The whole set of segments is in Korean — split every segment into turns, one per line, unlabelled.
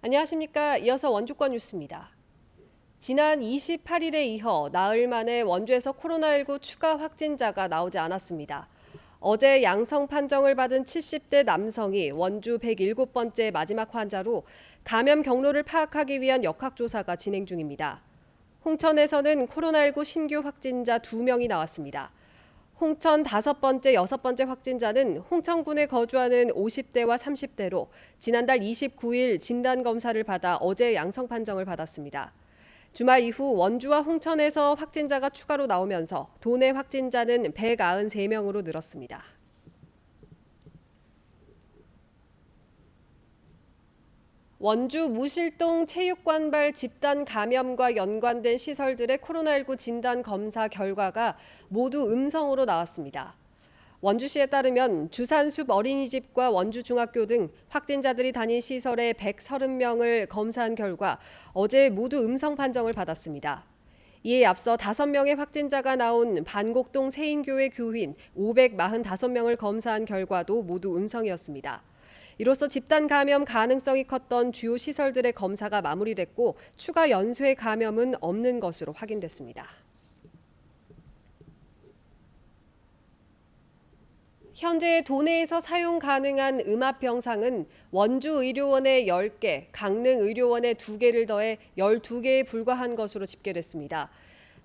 안녕하십니까. 이어서 원주권 뉴스입니다. 지난 28일에 이어 나흘 만에 원주에서 코로나19 추가 확진자가 나오지 않았습니다. 어제 양성 판정을 받은 70대 남성이 원주 107번째 마지막 환자로 감염 경로를 파악하기 위한 역학조사가 진행 중입니다. 홍천에서는 코로나19 신규 확진자 2명이 나왔습니다. 홍천 다섯 번째, 여섯 번째 확진자는 홍천군에 거주하는 50대와 30대로 지난달 29일 진단 검사를 받아 어제 양성 판정을 받았습니다. 주말 이후 원주와 홍천에서 확진자가 추가로 나오면서 도내 확진자는 193명으로 늘었습니다. 원주 무실동 체육관발 집단 감염과 연관된 시설들의 코로나19 진단 검사 결과가 모두 음성으로 나왔습니다. 원주시에 따르면 주산숲 어린이집과 원주중학교 등 확진자들이 다닌 시설의 130명을 검사한 결과 어제 모두 음성 판정을 받았습니다. 이에 앞서 5명의 확진자가 나온 반곡동 세인교회 교인 545명을 검사한 결과도 모두 음성이었습니다. 이로써 집단 감염 가능성이 컸던 주요 시설들의 검사가 마무리됐고 추가 연쇄 감염은 없는 것으로 확인됐습니다. 현재 도내에서 사용 가능한 음압 병상은 원주 의료원에 10개, 강릉 의료원에 2개를 더해 12개에 불과한 것으로 집계됐습니다.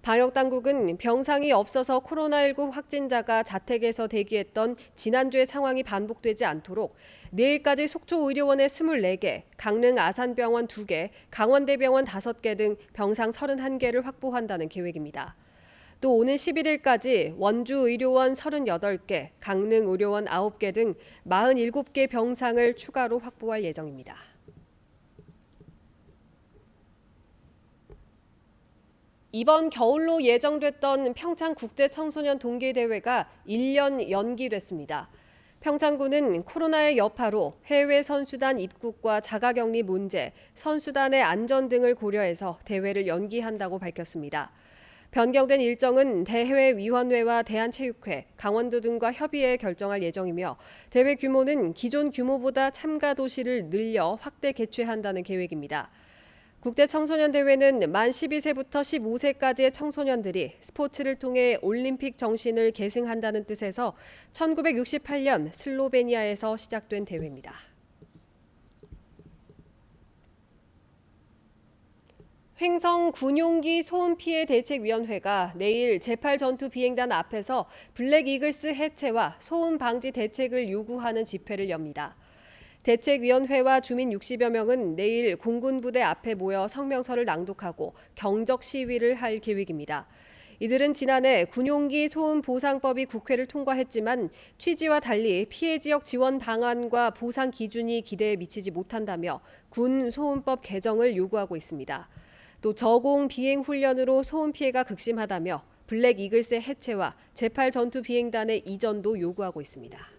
방역 당국은 병상이 없어서 코로나19 확진자가 자택에서 대기했던 지난주의 상황이 반복되지 않도록 내일까지 속초 의료원에 24개, 강릉 아산병원 2개, 강원대병원 5개 등 병상 31개를 확보한다는 계획입니다. 또 오는 11일까지 원주 의료원 38개, 강릉 의료원 9개 등 47개 병상을 추가로 확보할 예정입니다. 이번 겨울로 예정됐던 평창 국제 청소년 동계 대회가 1년 연기됐습니다. 평창군은 코로나의 여파로 해외 선수단 입국과 자가격리 문제, 선수단의 안전 등을 고려해서 대회를 연기한다고 밝혔습니다. 변경된 일정은 대회위원회와 대한체육회, 강원도 등과 협의해 결정할 예정이며 대회 규모는 기존 규모보다 참가 도시를 늘려 확대 개최한다는 계획입니다. 국제 청소년 대회는 만 12세부터 15세까지의 청소년들이 스포츠를 통해 올림픽 정신을 계승한다는 뜻에서 1968년 슬로베니아에서 시작된 대회입니다. 횡성 군용기 소음 피해 대책위원회가 내일 제8 전투 비행단 앞에서 블랙 이글스 해체와 소음 방지 대책을 요구하는 집회를 엽니다. 대책위원회와 주민 60여 명은 내일 공군 부대 앞에 모여 성명서를 낭독하고 경적 시위를 할 계획입니다. 이들은 지난해 군용기 소음 보상법이 국회를 통과했지만 취지와 달리 피해 지역 지원 방안과 보상 기준이 기대에 미치지 못한다며 군 소음법 개정을 요구하고 있습니다. 또 저공 비행 훈련으로 소음 피해가 극심하다며 블랙 이글스의 해체와 제8 전투 비행단의 이전도 요구하고 있습니다.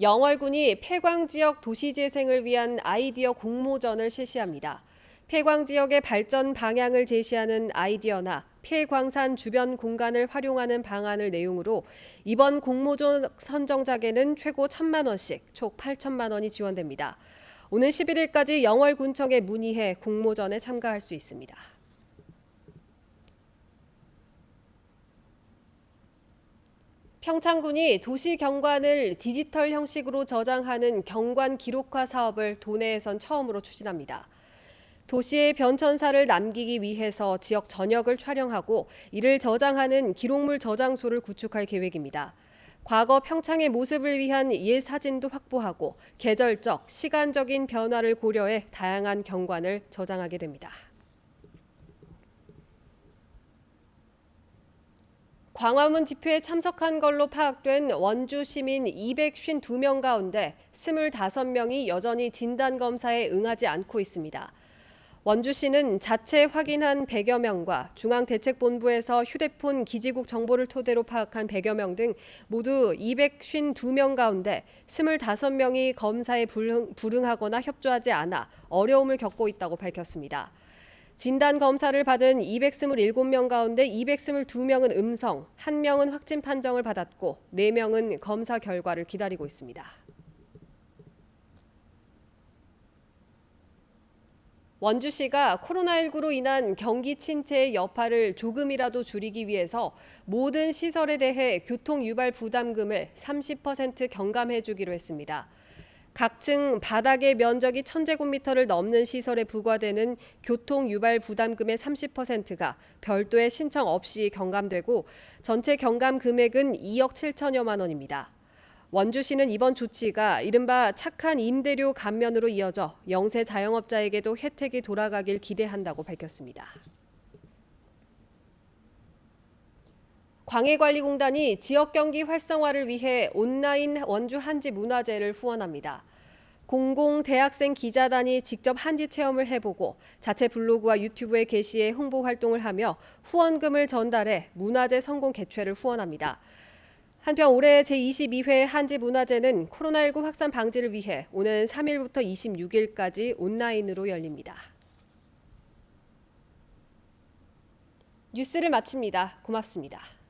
영월군이 폐광 지역 도시 재생을 위한 아이디어 공모전을 실시합니다. 폐광 지역의 발전 방향을 제시하는 아이디어나 폐광산 주변 공간을 활용하는 방안을 내용으로 이번 공모전 선정작에는 최고 1천만 원씩 총 8천만 원이 지원됩니다. 오는 11일까지 영월군청에 문의해 공모전에 참가할 수 있습니다. 평창군이 도시 경관을 디지털 형식으로 저장하는 경관 기록화 사업을 도내에선 처음으로 추진합니다. 도시의 변천사를 남기기 위해서 지역 전역을 촬영하고 이를 저장하는 기록물 저장소를 구축할 계획입니다. 과거 평창의 모습을 위한 옛 사진도 확보하고 계절적, 시간적인 변화를 고려해 다양한 경관을 저장하게 됩니다. 광화문 집회에 참석한 걸로 파악된 원주 시민 252명 가운데 25명이 여전히 진단 검사에 응하지 않고 있습니다. 원주시는 자체 확인한 100여 명과 중앙대책본부에서 휴대폰 기지국 정보를 토대로 파악한 100여 명 등 모두 252명 가운데 25명이 검사에 불응, 불응하거나 협조하지 않아 어려움을 겪고 있다고 밝혔습니다. 진단 검사를 받은 227명 가운데 222명은 음성, 1명은 확진 판정을 받았고 4명은 검사 결과를 기다리고 있습니다. 원주시가 코로나19로 인한 경기 침체의 여파를 조금이라도 줄이기 위해서 모든 시설에 대해 교통 유발 부담금을 30% 경감해 주기로 했습니다. 각 층 바닥의 면적이 1000제곱미터를 넘는 시설에 부과되는 교통 유발 부담금의 30%가 별도의 신청 없이 경감되고 전체 경감 금액은 2억 7천여만 원입니다. 원주시는 이번 조치가 이른바 착한 임대료 감면으로 이어져 영세 자영업자에게도 혜택이 돌아가길 기대한다고 밝혔습니다. 광해관리공단이 지역 경기 활성화를 위해 온라인 원주 한지 문화제를 후원합니다. 공공 대학생 기자단이 직접 한지 체험을 해보고 자체 블로그와 유튜브에 게시해 홍보 활동을 하며 후원금을 전달해 문화제 성공 개최를 후원합니다. 한편 올해 제22회 한지 문화제는 코로나19 확산 방지를 위해 오는 3일부터 26일까지 온라인으로 열립니다. 뉴스를 마칩니다. 고맙습니다.